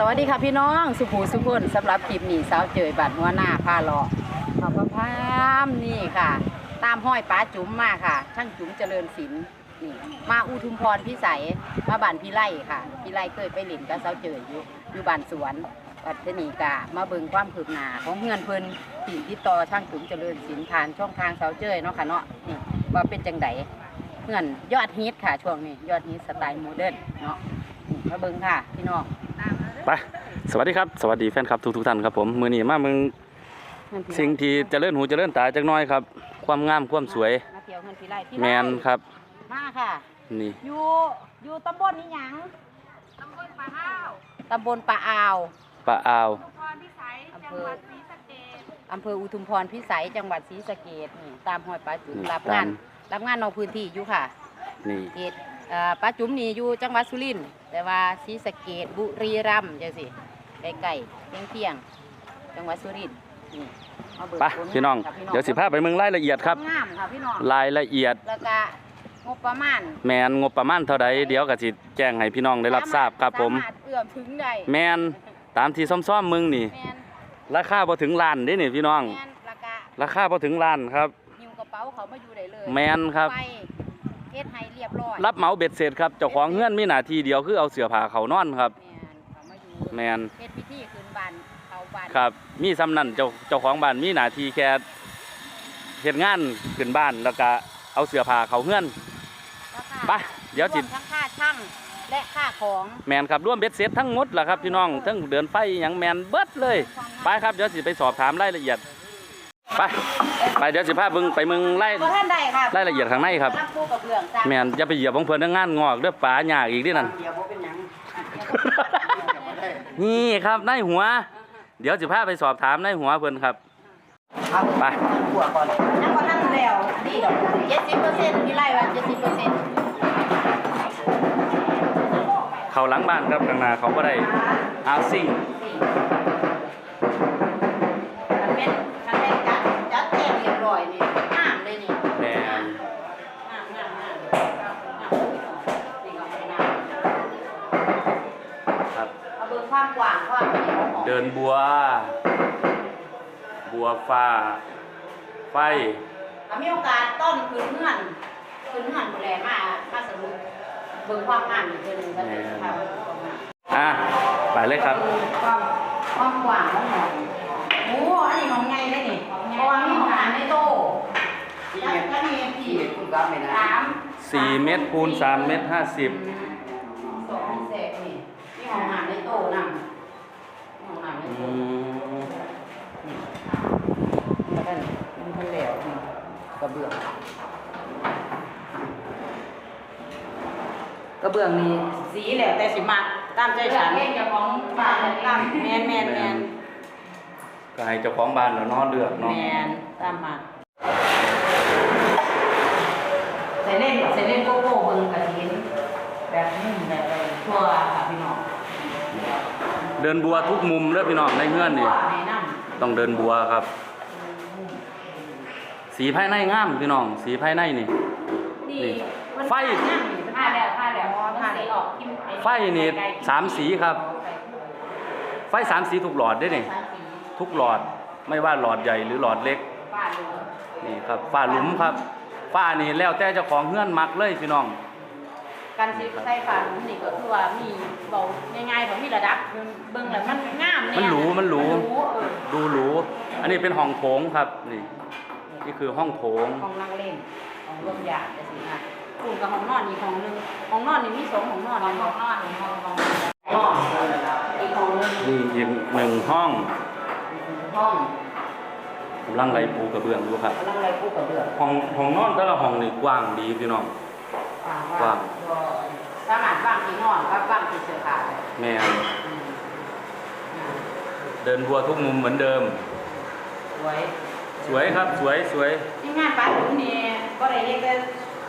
สวัสดีค่ะพี่น้องสุภูสุพนสำหรับคลิปนี้สาวเจยบัดหัวหน้าพาเลาะขอบพระพามนี่ค่ะ ตามห้อยป้าจุ๋มมาค่ะ ช่างจุ๋มเจริญศิลป์นี่มาอุทุมพรพิสัยมาบ้านพี่ไล่ค่ะพี่ไล่เคยไปหลินกับสาวเจยอยู่อยู่บ้านสวนปัตนีกะมาเบิงความคืบหนาของเฮือนเพิ่นที่ติดต่อช่างจุ๋มเจริญศิลป์ผ่านช่องทางสาวเจยเนาะค่ะเนาะนี่ว่าเป็นจังไดเฮือนยอดฮิตค่ะช่วงนี้ยอดฮิตสไตล์โมเดิร์นเนาะมาเบิงค่ะพี่น้อง ไปสวัสดีครับ สวัสดีแฟนคลับทุกทุกๆท่านครับผมมือนี้มามึงสิ่งที่เจะเลื่อนหูเจะเลื่อนตาจักหน้อยครับ ความงามความสวย มาเที่ยวเงินพี่ไร่พี่แมนครับ มาค่ะ นี่อยู่อยู่ตำบลนี้หยังตำบลป่าอ้าวตำบลป่าอ้าวปลาอาวอำเภออำเภออุทุมพรพิสัยจังหวัดศรีสะเกษนี่ตามหอยปลาจุ๋มนี่รับตางามนรับงานนอกพื้นที่อยู่ค่ะนี่เขตเอ่อปลาจุ๋มนี่อยู่จังหวัดสุรินทร์ แต่ว่าศรีสะเกษบุรีรัมย์จังสิใกล้ๆเที่ยงเที่ยงๆจังหวัดสุรินทร์นี่มาเบิกไปผลพี่น้อง กับเดี๋ยวสิพาไปเมืองรายละเอียดครับ งามค่ะพี่น้องรายละเอียดแล้วก็งบประมาณแมนงบประมาณเท่าใดเดี๋ยวก็สิแจ้งให้พี่น้องได้รับทราบครับผม สาารถเอื้อมถึงได้แมนตามที่ซ่อมๆมึงนี่แมนราคาพอถึงล้านเด้นี่พี่น้อง แมนราคาราคาพอถึงล้านครับ หิวกระเป๋าเขามาอยู่ได้เลยแมนครับ ไฟเฮ็ดให้เรียบร้อยรับเหมาเบ็ดเสร็จครับเจ้าของเฮือนมีหน้าที่เดียวคือเอาเสื้อผ้าเขานอนครับ แมนเขามาอยู่แมนเฮ็ดพิธีคืนบ้านเขาบ้านครับ มีซ้ำนั่นเจ้าเจ้าของบ้านมีหน้าที่แค่เฮ็ดงานขึ้นบ้านแล้วก็เอาเสื้อผ้าเขาเฮือนราคาไปเดี๋ยวจิรมทั้งค่าช่างและค่าของแมนครับร่วมเบ็ดเสร็จทั้งหมดล่ะครับพี่น้องทั้งเดินไฟหยังแมนเบิดเลย ไปครับเดี๋ยวสิไปสอบถามรายละเอียด ไปไปเดี๋ยวสิพาเบิ่งไปเมืองไล่บ่ท่านใดค่ะรายละเอียดข้างในครับ รับผู้กับเรื่องจ้าแมนอย่าไปเหยียบของเพิ่นเด้องานงอกเด้อป๋าหยากอีกเดินั่น เดี๋ยวบ่เป็นหยังนี่ครับนายหัว เดี๋ยวสิพาไปสอบถามนายหัวเพิ่นครับไปหัวก่อนยังบ่ทันแล้วอันนี้ดอก70%พี่ไล่ว่า70%เขาหลังบ้านครับข้างหน้าเขาก็ได้อาซิ่งมันเป็นมันเป็นจัดจัดแจงเรียบร้อยนี่งามเลยนี่ แมน งามงามงามงามนี่ก็ไม่น่า ครับ เอาเบิ่งความ กว้างความยาวของเดินบัว บัวฟ้า ไฟถ้ามีโอกาสต้นคืนเงื่อนคืนเงื่อนผู้แลมามาสรุปเบิ่งความงามอีกเทื่อหนึงก็จะพาไปดูความงามอะไปเลยครับความความกว้างของหองโอ้อันนี้ของใหญ่เลยนี่เพราะว่ามีของน้ำในโต๊ะแล้วก็มีพี่คุณก็ไม่ได้สาม4เมตรคูณ3เมตร50สองเศษนี่มีของน้ำในโต๊ะนั่ง แล้วก็มันทะเลวนี่กระเบื้อง กระเบื้องนี่สีแหล้วแต่สิมักตามใจฉันเองเจ้าของบ้านตามแมนแมนแมนก็ให้เจ้าของบ้านแล้วนอนเลือกเนาะแมนตามมาใส่เล่นใส่เล่นโกโก้เบิ่งกระถินแบบนุ่มแบบอะไรทั่ว เดินบัวทุกมุมเด้อพี่น้องในเฮือนนี่ทั่วในน้ำต้องเดินบัวครับ สีภายในงามพี่น้อง สีภายในนี่นี่นี่มันไฟผ้าแล้วผ้าแล้วผ้าแล้วออกที่มันไฟนี่สามสีครับ ไฟสามสีทุกหลอดได้นี่สามสีทุกหลอดไม่ว่าหลอดใหญ่หรือหลอดเล็กฝ้าเหลืองนี่ครับฝ้าหลุมครับฝ้านี่แล้วแต่เจ้าของเฮือนมักเลยพี่น้อง การซื้อใส่ฝ้าหลุมนี่ก็คือว่ามีเบาง่ายๆของมีระดับเบิ่งแล้วมันงามเนี่ยมันหรูมันหรูมันหรูเออดูหรูอันนี้เป็นห้องโถงครับ นี่ นี่คือห้องโถงห้องนั่งเล่นห้องรวมญาติจะสินะคุณกับห้องนอนอีกห้องหนึงห้องนอนนี่มีสองห้องนอนห้องนอนนี่ห้องห้องห้องอีกห้องหนึงนี่อีกหนึ่งห้องห้องกำลังไรปูกระเบื้องอยู่ครับกำลังอะไรกู้กับเรื่องห้องห้องนอนแต่ละห้องนี่กว้างดีพี่น้องว่าง กว้างบ่สามารถว่างที่นอนกับว่างที่เสื้อผ้าได้แม่นอืมอ่าเดินบัวทุกมุมเหมือนเดิม สวย สวยครับสวยสวยที่งานป้าหนูนี่ก็ได้เรียกแต่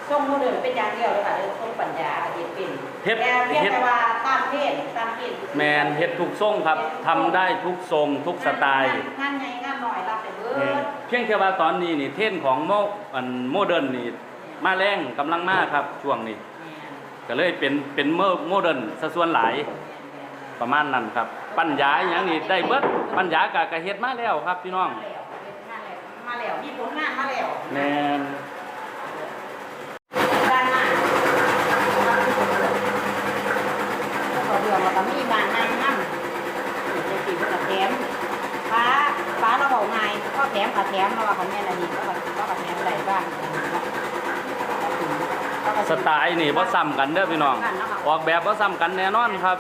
ส่งโมเดิร์นเป็นอย่างเดียวเลยค่ะเออส่งปัญญาเฮ็ดเป็นเฮ็ดแต่เพียงเฮ็ดแต่ว่าตามเพศตามเพศแมนเฮ็ดทุกทรงครับทำได้ทุกทรงทุกสไตล์งานใหญ่งานน้อยรับแต่เบิแม่นดเพียงแค่ว่าตอนนี้นี่เทรนด์ของโมอันโมเดิร์นนี่ มาแรงกำลังมาครับช่วงนี้แม่นก็เลยเป็นเป็นโมโมเดิร์นซะส่วนหลายประมาณนั้นครับแปัญญาอหย่างนี้ได้เบิดปัญญากะกะเฮ็ดมาแล้วครับพี่น้องมาแล้วมีผลงานมาแล้วแม่นด้านหน้าก็เรื่องมันก็มีบ้านนั่งนั่งจะกินกับแถมฟ้าฟ้าเราเบาไงก็แถมกับแถมเราว่าเขาแม่นอันนี้ก็ก็กับแถมอะไรบ้าง สไตล์นี่บ่ซ้ำกันเด้อพี่น้อง ออกแบบบ่ซ้ำกันแน่นอนครับ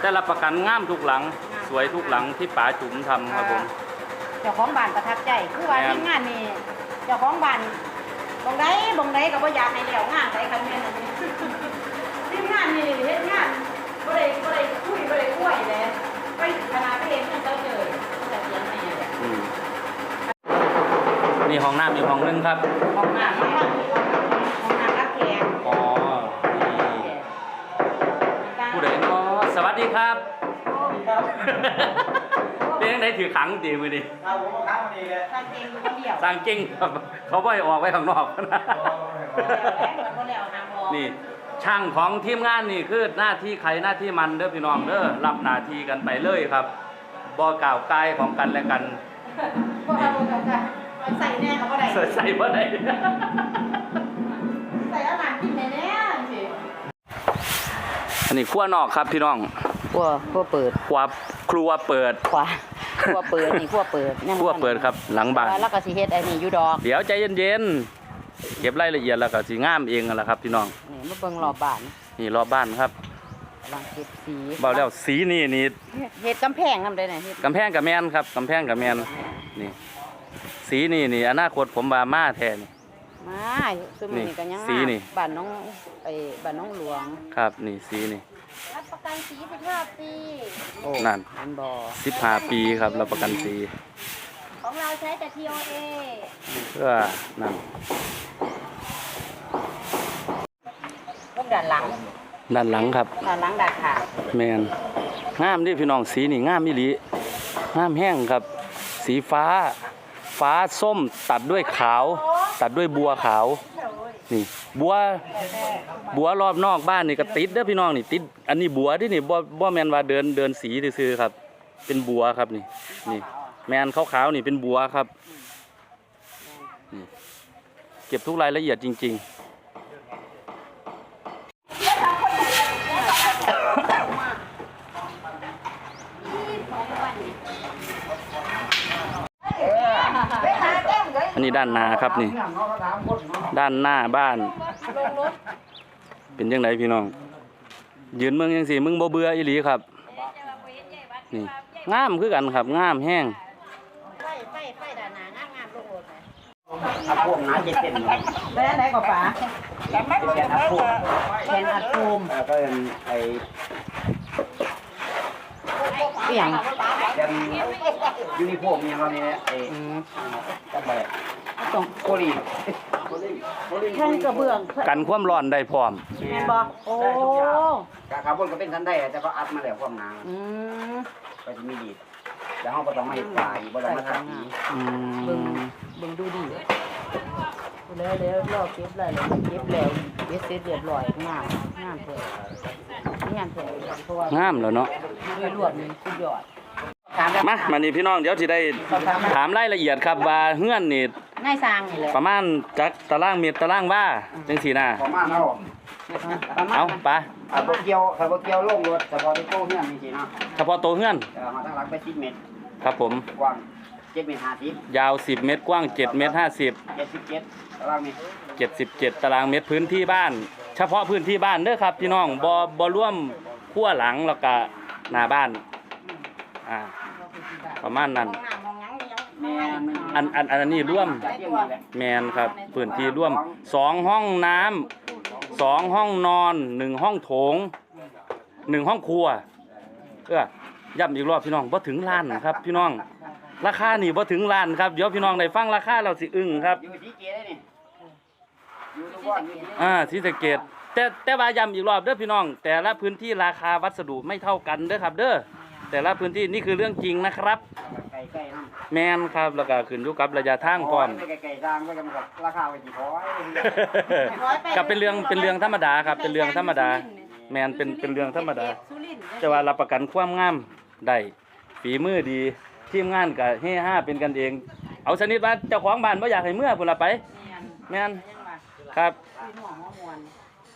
แต่ละประกันงามทุกหลัง สวยทุกหลังที่ป๋าจุ๋มทำครับผม เจ้าของบ้านประทับใจ คือว่าแม่น ทีมงานนี่เจ้าของบ้านบงไดบงไดก็บ่อยากให้แล้วงานไปคันแม่นอันนี้ทีมงานนี่เฮ็ดงานบ่ได้บ่ได้คุยบ่ได้คุยเลยไปขนาดไปเห็นเงินเจ้าเจอแต่เสียงแม่เนี่ยอืมนี่ห้องน้ำอีกห้องนึงครับห้องน้ำห้องน้ำ สวัสดีครับเป็นยังไงถือขังตีมือดิเอาผมมาค้างวันนี้เลยทางเองอยู่คนเดียวสร้างเก่งครับเขาไม่ให้ออกไปข้างนอกนะแล้วบ่แล้วหาหมอนี่ ช่างของทีมงานนี่คือหน้าที่ใครหน้าที่มันเด้อพี่น้องเด้อรับหน้าที่กันไปเลยครับบ่กล่าวกายของกันและกันบ่เอาบ่เอาค่ะเอาใส่แน่ก็บ่ได้ ใส่ใส่บ่ได้ อันนี้ขั้วนอกครับพี่น้องขั้วขั้วเปิดครัวครัวเปิดขวาขั้วเปิดนี่ขั้วเปิดยังครัวเปิดครับหลังบ้าน แล้วก็สิเฮ็ดไอ้นี่อยู่ดอก เดี๋ยวใจเย็นๆ เก็บรายละเอียดแล้วก็สิงามเองนั่นแหละครับพี่น้อง นี่มาเบิ่งรอบบ้านนี่รอบบ้านครับกำลังเก็บสีเบาแล้วสีนี่นี่เฮ็ดกำแพงนำได้น่ะเฮ็ดกำแพงกับแมนครับกำแพงกับแมนนี่ สีนี่นี่อนาคตผมว่ามาแท้นี่ มาซุมื้อนี้ก็ยังสีนี่ บ้านน้องไอ้บ้านน้องหลวงครับนี่สีนี่ รับประกันสี15ปีนั่นมันบ่15ปีครับรับประกันสีของเราใช้แต่ TOA เพื่อนั่นพวกด้านหลังด้านหลังครับด้านหลังดาดขาแมนงามดิพี่น้องสีนี่งามอีหลีงามแห้งครับ สีฟ้า ฟ้าส้มตัดด้วยขาว ตัดด้วยบัวขาว นี่ บัว บัวรอบนอกบ้านนี่ก็ติดเด้อพี่น้องนี่ติด อันนี้บัวที่นี่บ่บ่แมนว่าเดินเดินสีซื้อครับ เป็นบัวครับนี่ นี่ แมนขาวๆนี่เป็นบัวครับ เก็บทุกรายละเอียดจริง ๆ อันนี้ด้านหน้าครับนี่ ด้านหน้าบ้าน เป็นยังไงพี่น้อง ยืนเมืองยังสิมึงบ่เบื่ออีหลีครับ นี่งามคือกันครับงามแห้งไฟไฟไฟด้านหน้างามๆลงโลดเอาพวกน้ำเจ็ดเส้นเลยไปอันไหนก็ป๋าเจ็ดอัพพวกแทนอัดโฟมแล้วก็เป็นไอ้ อีหยังเป็นยูนิโฟมเนี่ยเราเนี่ยไอ้อืมก็ไปต้องโคลีโคลีโคลีแท่นกระเบื้องกันความร้อนได้พร้อม แม่นบ่โอ้กาคาร์บอนก็เป็นทันได้แต่ก็อัดมาแล้วความหนาอืมก็จะมีดีดแล้วห้องก็ต้องไม่ปลายบ่ต้องมาทำสีอืเบิ่งมเบิ่งดูดิแล้วแล้วรอเก็บแล้วแล้วเก็บแล้วเก็บเสร็จเรียบร้อยงามงามแท้ งามแท้เพราะว่างามแล้วเนาะโดยรวมนี่สุดยอดถามแล้วมามานี่พี่น้องเดี๋ยวสิได้ถามรายละเอียดครับว่าเฮือนนี่ง่ายสร้างนี่แหละประมาณจักตารางเมตรตารางว่าจังสีน่ะประมาณเนาะประมาณเอาไปถ้าบ่เกี่ยวถ้าบ่เกี่ยวลงรถแต่พอที่โก้เฮือนจริงๆเนาะเฉพาะตัวเฮือนแต่มาทั้งหลังไป10เมตรครับผม กว้าง7เมตร50 ยาว 10 เมตรกว้าง 7 เมตร 50 77ตารางเมตร77 ตารางเมตรพื้นที่บ้าน เฉพาะพื้นที่บ้านเด้อครับพี่น้องบ่บ่ร่วมขั้วหลังแล้วก็หน้าบ้านอ่าประมาณนั้น อันอันอันนี้ร่วมแมนครับพื้นที่ร่วมสองห้องน้ำสองห้องนอนหนึ่งห้องโถงหนึ่งห้องครัวเออย้ำอีกรอบพี่น้องบ่ถึงล้านครับ พี่น้อง ราคานี่บ่ถึงล้านครับเดี๋ยวพี่น้องได้ฟังราคาเราสิอึ้งครับ อยู่ที่เกียร์ได้นี่อยู่ทุกวันอยู่ที่อ่าศรีสะเกดแต่แต่ว่าย้ำอีกรอบเด้อพี่น้อง แต่ละพื้นที่ราคาวัสดุไม่เท่ากันเด้อครับ เด้อแต่ละพื้นที่นี่คือเรื่องจริงนะครับ ไก่ไก่น้ำแมนครับแล้วก็ขึ้นอยู่กับระยะทางพร้อม ไก่ไก่สร้างไว้กันกับราคาไว้กี่ร้อยก็เป็นเรื่องเป็นเรื่องธรรมดาครับเป็นเรื่องธรรมดา แมนเป็นเป็นเรื่องธรรมดาสุรินทร์จะว่ารับประกันความงามได้ฝีมือดีทีมงานก็เฮฮาเป็นกันเอง เอาชนิดว่าเจ้าของบ้านบ่อยากให้เมื่อพุ่นละไป แม่น ครับ พี่น้องหัวมวน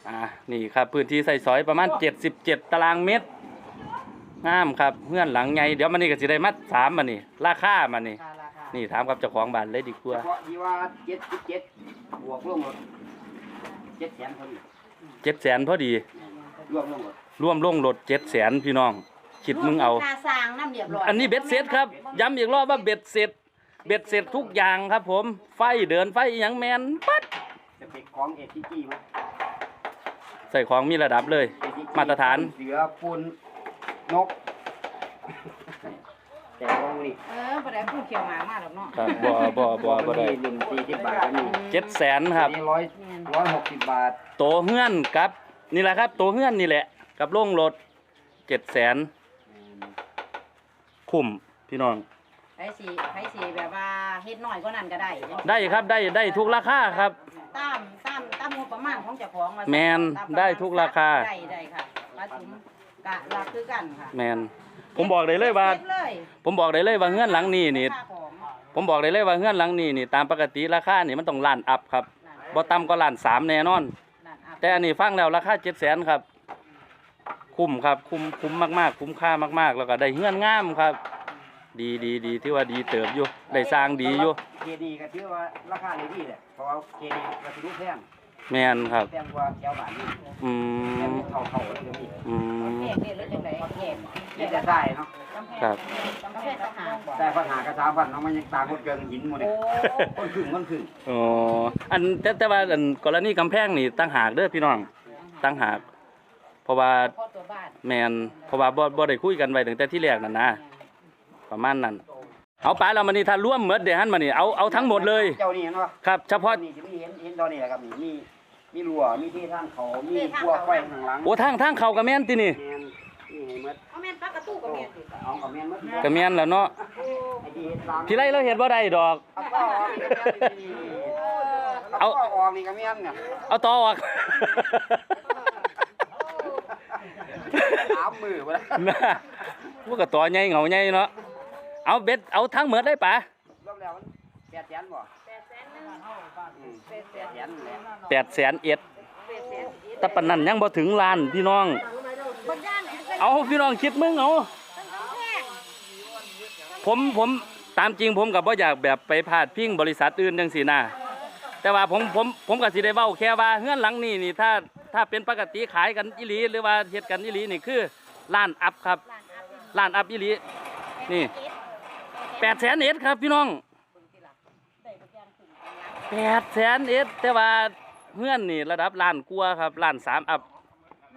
อ่า นี่ครับ พื้นที่ใส่สอยประมาณ 77 ตารางเมตร งามครับเพื่อนหลังใหญ่เดี๋ยวมันนี่ก็สิได้มัดสามมันนี่ ราคามันนี่ค่ะราคานี่ถามกับเจ้าของบ้านเลยดีกเฉว่าพาะที่ว่าเจ็ดสิบเจ็ดบวกรวมหมดเจ็ดแสนคนเจ็ดแสนพอดี รวมรวมหมดร่วมลงรถเจ็ดแสนพี่น้อง คิดมึงเอาค่าสร้างน้ำเรียบร้อยอันนี้เบ็ดเสร็จครับ ย้ำอีกรอบว่าเบ็ดเสร็จ เบ็ดเสร็จทุกอย่างครับผม ไฟเดินไฟอหยังแมนปัดจะ เป็นของเอทีจีมั้ยใส่ของมีระดับเลย ATG มาตรฐาน เสือปูนนก แต่ของนี่เออบ่ได้พูดเขียวหมามากหรอกเนาะครับบ่บ่บ่บ่ได้หนึ่งสี่สิบบาทก็มีเจ็ดแสนครับอันนี้ร้อยร้อยหกสิบบาทโตเฮือนครับ นี่แหละครับ โตเฮือนนี่แหละ กับโล่งรถเจ็ดแสนคุ้มพี่น้อง ไผสิไผสิแบบว่าเฮ็ดน้อยกว่านั้นก็ได้ ได้ครับได้ได้ทุกราคาครับ ตามตามตามงบประมาณของเจ้าของว่าแม่นตาประมาณได้ทุกราคา ได้ได้ค่ะปลาจุ๋มกะราคือกันค่ะแมนผมบอกได้เลยว่าฮ็ดเลยผมบอกได้เลยว่าเฮือนหลังนี้นี่ ค่าของผมบอกได้เลยว่าเฮือนหลังนี้นี่ตามปกติราคานี่มันต้องล้านอัพครับนั่นบ่ต่ำก็ล้านสามแน่นอน นั่นอะแต่อันนี้ฟังแล้วราคาเจ็ดแสนครับ คุ้มครับ คุ้มคุ้มมากๆ คุ้มค่ามากๆ แล้วก็ได้เฮือนงามครับ ดีดีดีที่ว่าดีเติบอยู่ได้สร้างดีอยู่เคดีก็ถือว่าราคาดีแหละเพราะว่าเคดีก็ถือว่าแพงแมนครับแพงกว่าแถวบ้านนี่อืแพงมเท่าเท่าๆเลยนี่อืม แยกเด็ดหรือจังไดแยกนี่จะได้เนาะครับ กำแพงทหารแต่ปัญหากระสามพันเนาะมันยังต่างคนเกินหินหมดเลยโอ้คนครึ่งคนครึ่งอ๋ออันแต่แต่ว่าอันกรณีกำแพงนี่ตั้งหากเด้อพี่น้องตั้งหาก เพราะว่าพ่อตัวบ้านแมนเพราะว่าบ่บ่ได้คุยกันไว้ตั้งแต่ที่แรกนั่นนะ ประมาณนั้น เอาไปแล้วมันนี่ถ้าร่วมหมดเดี๋ยวหันมานี่เอาเอาทั้งหมดเลยเจ้านี่เนาะครับ เฉพาะนี่จะมีเห็นเห็นตอนนี้แหละครับนี่มีมีรั้วมีที่ทางเขามีพวกไฟข้างหลังโอ้ทางทางเขากับแม่นตินี่แม่นนี่ให้หมดเอาแม่นปักกระตู้กับแม่นสิเอากับแม่นหมดก็แม่นแล้วเนาะไอ้ที่เห็นตามพี่ไรเราเห็นบ่ได้ดอก เอาต่อออกนี่ก็แม่นนี่เอาต่อออกนี่ก็แม่นเนี่ยเอาต่อออก สามมือไปแล้วน่ะพวกก็ต่อใหญ่เหงาใหญ่เนาะ เอาเบ็ดเอาทั้งหมดได้ปะรวมแล้วมันแปดแสนบ่แปดแสนหนึ่งอืมแปดแสนแหละแปดแสนเอ็ดแปดแสนแต่ปานนั้นยังบ่ถึงล้านพี่น้อง บนย่านนี่เป็นเอาพี่น้องคิดมึงเอาเป็นกำแพงผมผมตามจริงผมกับว่าอยากแบบไปพาดพิงบริษัทอื่นจังสีนะแต่ว่าผมผมผมก็สิได้เว้าแค่ว่าเฮือนหลังนี้นี่ถ้าถ้าเป็นปกติขายกันอีหลีหรือว่าเฮ็ดกันอีหลีนี่คือล้านอัพครับล้านอัพอีหลีนี่ แปดแสนเอ็ด ครับพี่น้องแปดแสนเอ็ดแต่ว่าเฮือนนี่ระดับล้านกว่าครับล้านสามอัพ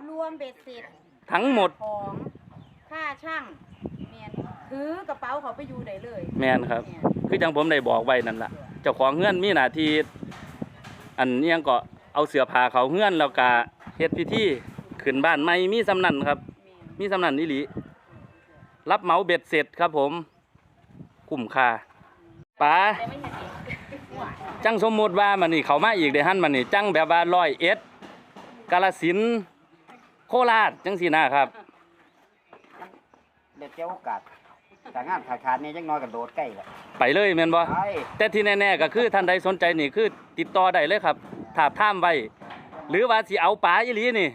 รวมเบ็ดเสร็จทั้งหมดของค่าช่างเมียนถือกระเป๋าเขาไปอยู่ได้เลยแม่นครับแม่นคือจังผมได้บอกไว้นั่นล่ะเจ้าของเฮือนมีหน้าที่อันนี้ยังก็เอาเสื้อผ้าเขาเฮือนแล้วก็เฮ็ดพิธีขึ้นบ้านใหม่มีสำนันครับแม่นมีสำนันนี่หลีรับเหมาเบ็ดเสร็จครับผม คุ้มค่าป๋าแต่ไม่ใช่เด็กหวานจังสมมุติว่ามันนี่เขามาอีกเด้หันมันนี่จังแบบว่าร้อยเอ็ดกาลสินธุ์โคราชจังสีนะครับเด็ดเจ้าโอกาสแต่งานขาดขาดเนี่ยยังน้อยกับโดดใกล้แหละไปเลยแม่นบ่ใช่แต่ที่แน่ๆก็คือท่านใดสนใจนี่คือติดต่อได้เลยครับถาบท่ามไว้หรือว่าสิเอาปลาอีหลีนี่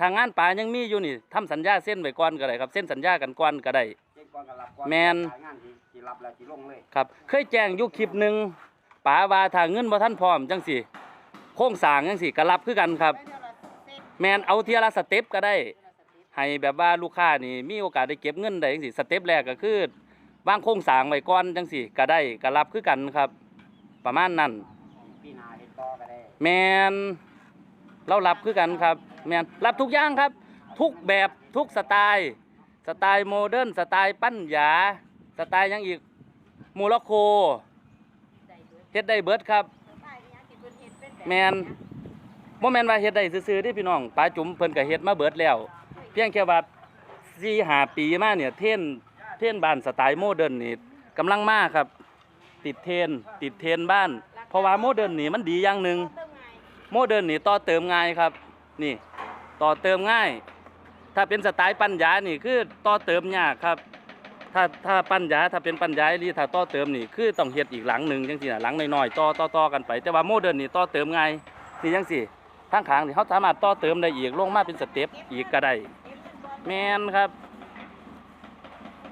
ทางงานปลายังมีอยู่นี่ทำสัญญาเส้นไว้ก่อนก็ได้ครับ เส้นสัญญากันก่อนก็ได้เจ๊ ก่อนก็รับก่อนแม่น ขายงานที่ที่รับแล้วที่ลงเลยครับ เคยแจ้งอยู่คลิปหนึ่งป๋าว่าถ้าเงินบ่ท่านพร้อมจังสิโค้งสร้างจังสิก็รับคือกันครับแมนเอาเทียละสเต็ปก็ได้ให้แบบว่าลูกค้านี่มีโอกาสได้เก็บเงินได้จังสิสเต็ปแรกก็คือวางโครงสร้างไว้ก่อนจังสิก็ได้ก็รับคือกันครับ ประมาณนั้นปีหนาเห็นต่อก็ได้ แมนเรารับคือกันครับ แมนรับทุกอย่างครับ ทุกแบบทุกสไตล์ส ไตล์โมเดิร์นสไตล์ปั้นหยา สไตล์หยังอีกโมร็อกโกเฮ็ดได้เบิดครับ แมนบ่แมนว่าเฮ็ดได้ซื่อๆเด้พี่น้องป้าจุ๋มเพิ่นก็เฮ็ดมาเบิดแล้ว เพียงแค่ว่า4 5ปีมาเนี่ยเทรนเทรนบ้านสไตล์โมเดิร์นนี่กำลังมาครับ ติดเทรนติดเทรนบ้าน เพราะว่าโมเดิร์นนี่มันดีอย่างหนึ่งโมเดิร์นนี่ต่อเติมง่ายครับ นี่ต่อเติมง่ายแถ้าเป็นสไตล์ปัญญานี่คือต่อเติมยากครับ ถ้าถ้าปัญญาถ้าเป็นปัญญาอีหลีถ้าต่อเติมนี่คือต้องเฮ็ดอีกหลังหนึ่งจังซี่นะหลังน้อยๆต่อต่อต่อกันไปแต่ว่าโมเดิร์นนี่ต่อเติมไงนี่จังซี่ทางขางนี่เขาสามารถต่อเติมได้อีกลงมาเป็นสเต็ปอีกก็ได้แมนครับ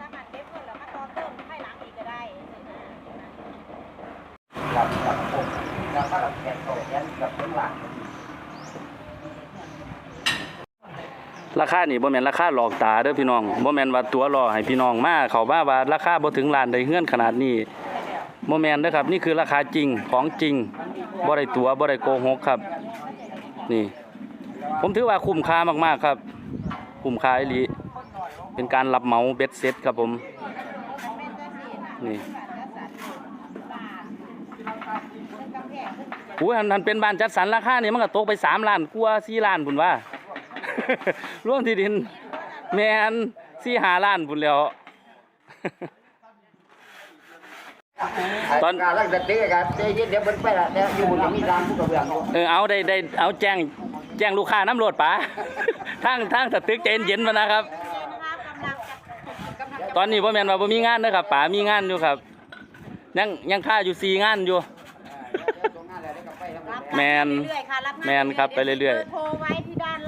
สามารถเก็บเพิ่นแล้วมาต่อเติมให้หลังอีกก็ได้กับกับผมแล้วก็กับแขนโตแขนกับเบื้องหลัง ราคานี่บ่แม่นราคาหลอกตาเด้อพี่น้องบ่แม่นว่าตัวหล่อให้พี่น้องมาเขาว่าว่าราคาบ่ถึงล้านได้เฮือนขนาดนี้บ่แม่นเด้อครับ นี่คือราคาจริงของจริงบ่ได้ตัวบ่ได้โกหกครับ นี่ ผมถือว่าคุ้มค่ามากๆครับ คุ้มค่าอีหลีเป็นการรับเหมาเบ็ดเซ็ตครับผมนี่อุ้ยอันทันเป็นบ้านจัดสรรราคาเนี่ยมันก็ตกไป3ล้านกว่า4ล้านพุ่นว่า รวมที่ดิน แมนสี่หาล้านพุ่นแล้ว ตอน การรักษาเด็กกันเดี๋ยวเดี๋ยวมันไปละเดี๋ยวอยู่บนมีร้านผู้กระเบื้องอยู่เออเอาได้ได้เอาแจ้งแจ้งลูกค้าน้ำโหลดป๋าทางทางสตึกใจเย็นๆมานะครับ ตอนนี้พ่อแมนว่าบ่มีงานนะครับป๋ามีงานอยู่ครับ ยังยังค่าอยู่สี่งานอยู่ตรงนั้นแหละได้กับไปทำงานแมนเรื่อยๆค่ะรับแมนครับไปเรื่อยๆบร์โทรไว้ที่ด้าน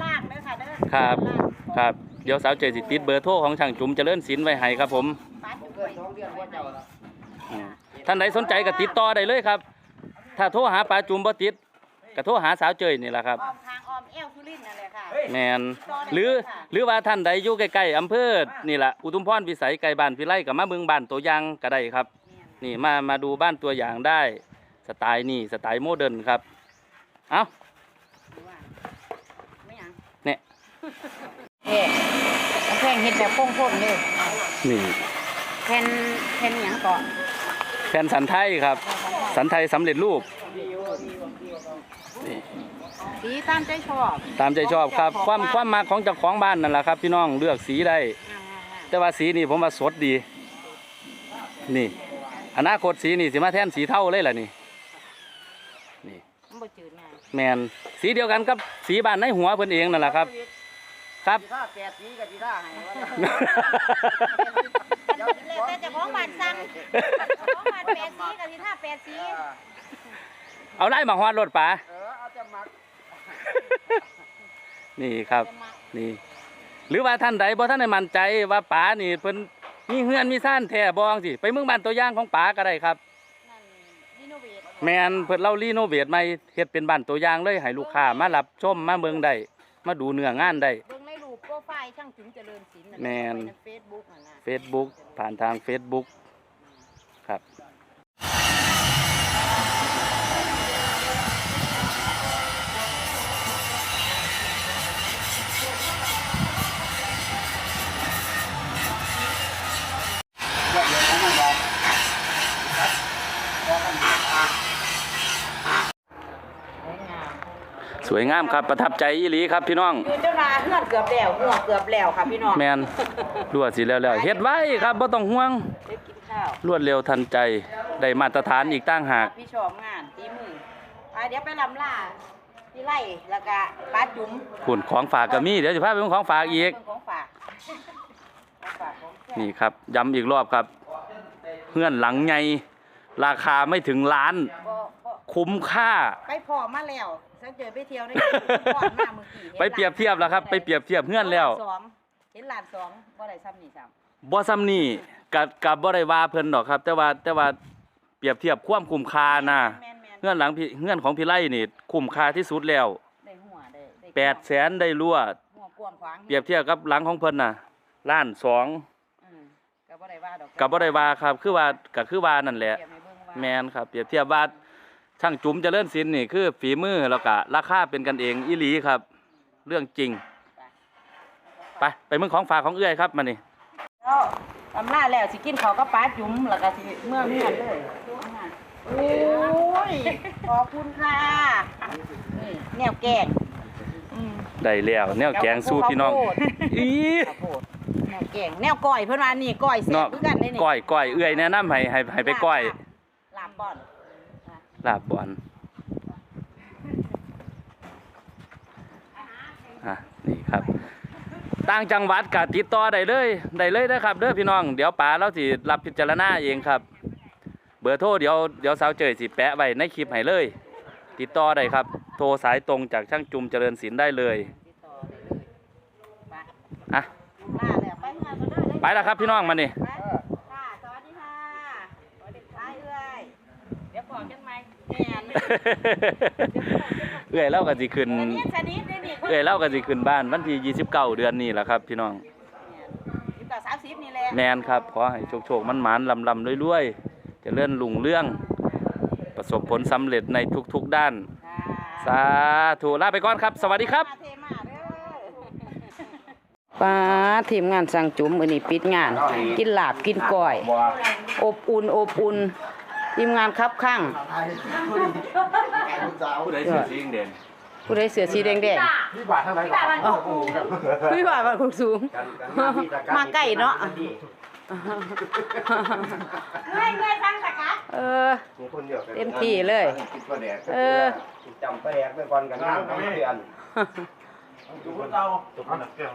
ล่างเด้อ ค่ะเด้อครับ ครับ เดี๋ยวสาวเจยสิติดเบอร์โทรของช่างจุ๋มเจริญศิลป์ไว้ให้ครับผมป้าจุ๋มเกิดสองเดือนว่าเจ้าละอืมท่านใดสนใจก็ติดต่อได้เลยครับ ถ้าโทรหาปาจุ๋มบ่ติดก็โทรหาสาวเจยนี่แหละครับออมทางออมแอลสุรินทร์นั่นแหละค่ะ แมนหรือหรือว่าท่านใดอยู่ใกล้ๆอำเภอนี่แหละอุทุมพรวิสัยไกลบ้านพิไลกับมาเมืองบ้านตัวอย่างก็ได้ครับ นี่มามาดูบ้านตัวอย่างได้ สไตล์นี่สไตล์โมเดิร์นครับ เอ้า ไม่หยัง เนี่ยเอ๊ะกำแพงเฮ็ดแบบโค้งๆเลยนี่แผ่นแผ่นหยังก่อนแผ่นสันไทยครับ สันไทยสำเร็จรูปสีตามใจชอบตามใจชอบครับ ความความมาของเจ้าของบ้านนั่นแหละครับ พี่น้องเลือกสีได้งามแต่ว่าสีนี่ผมว่าสดดี นี่ อนาคตสีนี่สิมาแทนสีเท่าเลยล่ะนี่นี่ๆมันบ่จืดง่ายแมนสีเดียวกันกับสีบ้านในหัวเพิ่นเองนั่นแหละครับ ครับ สีท่าแปดสีกับสีท่าให้ว่าแล้วแต่เจ้าของบ้านสั่งเจ้าของบ้านแปดสีกับสิท่าแปดสีเอาไล่มาฮอดรถป๋าเออเอาจะมักนี่ครับจะมานี่ หรือว่าท่านใดบ่ท่านได้มั่นใจว่าป๋านี่เพิ่นมีเฮือนมีซ่านแท้บ่จังสิไปเมืองบ้านตัวอย่างของป๋าก็ได้ครับนั่นรีโนเวทแมนเพิ่นเล่ารีโนเวทใหม่เฮ็ดเป็นบ้านตัวอย่างเลยให้ลูกค้ามารับชมมาเบิ่งได้มาดูเนื้องานได้ เบิ่งในรูปโปรไฟล์ช่างถึงเจริญศิลป์แม่นในเฟซบุ๊กน่ะนะ Facebook ผ่านทาง Facebook ครับ วยงามสวยงามครับประทับใจอีหลีครับพี่น้องยืนเจ้านาเฮือนเกือบแล้วหัวเกือบแล้วค่ะพี่น้องแมนรวดสิแล้วแล้วเฮ็ดไว้ครับบ่ต้องห่วงได้กินข้าวรวดเร็วทันใจได้มาตรฐานอีกตั้งหากพี่ชอบงานตีมืออะเดี๋ยวไปลำล่าพี่ไล่แล้วก็ป้าจุ๋มผุ่นของฝากก็มีเดี๋ยวสิพาไปเบิ่งของฝากอีกเบิ่งของฝากของฝากของแท้นี่ครับย้ำอีกรอบครับเพื่อนหลังไงราคาไม่ถึงล้านบ่บ่คุ้มค่า ไปพอมาแล้ว สังเกตไปเที่ยวในก่อนมาเมื่อกี้ห็นไปเปรียบเทียบแล้วครับ ไปเปรียบเทียบเพื่อนแล้วสองเห็นหลานสองบ่ได้ซ้ำนี่ซ้ำบ่ซ้ำนี่กับกับบ่ได้ว่าเพิ่นดอกครับ แต่ว่าแต่ว่าเปรียบเทียบความคุ้มค่านะแม่นๆเงื่อนหลังพี่เงื่อนของพี่ไล่นี่คุ้มค่าที่สุดแล้วได้หัวได้ได้แปดแสนได้รั่วหัวกว้างขวางเปรียบเทียบกับหลังของเพิ่นน่ะล้านสองอืมก็บ่ได้ว่าดอกกับบ่ได้ว่าครับ คือว่าก็คือว่านั่นแหละเปรียบให้เบิ่งว่าแมนครับ เปรียบเทียบว่า ช่างจุ๋มเจริญศิลป์นี่คือฝีมือแล้วก็ราคาเป็นกันเองอีหลีครับ เรื่องจริง ไปไปเมืองของฝากของเอื้อยครับมานี่แล้วตำลาแล้วสิกินข้าวกับปลาจุ๋มแล้วก็สิเมื่อเมื่อเลยโอ้ยขอบคุณค่ะนี่แนวแกงอืมได้แล้วแนวแกงสู้พี่น้องข้าวโพดอีข้าวโพดแนวแกงแนวก้อยเพิ่นว่านี่ก้อยเสียเนาะบคือกันเลยนี่ก้อยก้อยเอื้อยแนะนำให้ให้ให้ไปก้อยลาบบ่อน ลาบบอนอะนี่ครับต่างจังหวัดก็ติดต่อได้เลยได้เลยนะครับเด้อพี่น้องเดี๋ยวป๋าเราสิรับพิจารณาเองครับ เบอร์โทรเดี๋ยวเดี๋ยวสาวเจยสิแปะไว้ในคลิปให้เลย ติดต่อได้ครับ โทรสายตรงจากช่างจุมเจริญศิลป์ได้เลยติดต่อได้เลยไปอะลาแล้วไปเมื่อก็เด้อไปแล้วครับพี่น้องมานี่ ไปค่ะสวัสดีค่ะสวัสดีค่ะเอ้ยเดี๋ยวบอกกั นไหมแม่นเอื่อยเล่ากันสิขึ้นอันนี้ชนิดได้นี่เอื่อยเล่ากันสิขึ้นบ้านวันที่29เดือนนี้แหละครับ พี่น้องสิบกับสามสิบนี่แหละแมนครับขอให้โชคโชคมันหมานลำลำรวยๆเจะเลื่อนลุงเรื่อง ประสบผลสำเร็จในทุกๆด้านค่ะสาธุลาไปก่อนครับ สวัสดีครับ มาเทมาเด้อป้าทีมงานสั่งจุ๋มอันนี้ปิดงาน กินลาบกินก้อย อบอุ่นอบอุ่น ทีมงานครับข้างผู้ใดเสียสีแดงผู้ใดเสือสีแดงแดงพี่บาทเท่าไหร่ก่อนพี่บ่าบ้านคุณสูงมาใกล้เนาะ เมื่อยเมื่อยฟังตะกัดเออ มีคนเดียวเต็มที่เลยคิดว่าแดกเออ จำไปแดกไปก่อนกันน้ำเพื่อนจุกเตาจุกมันเกี่ยว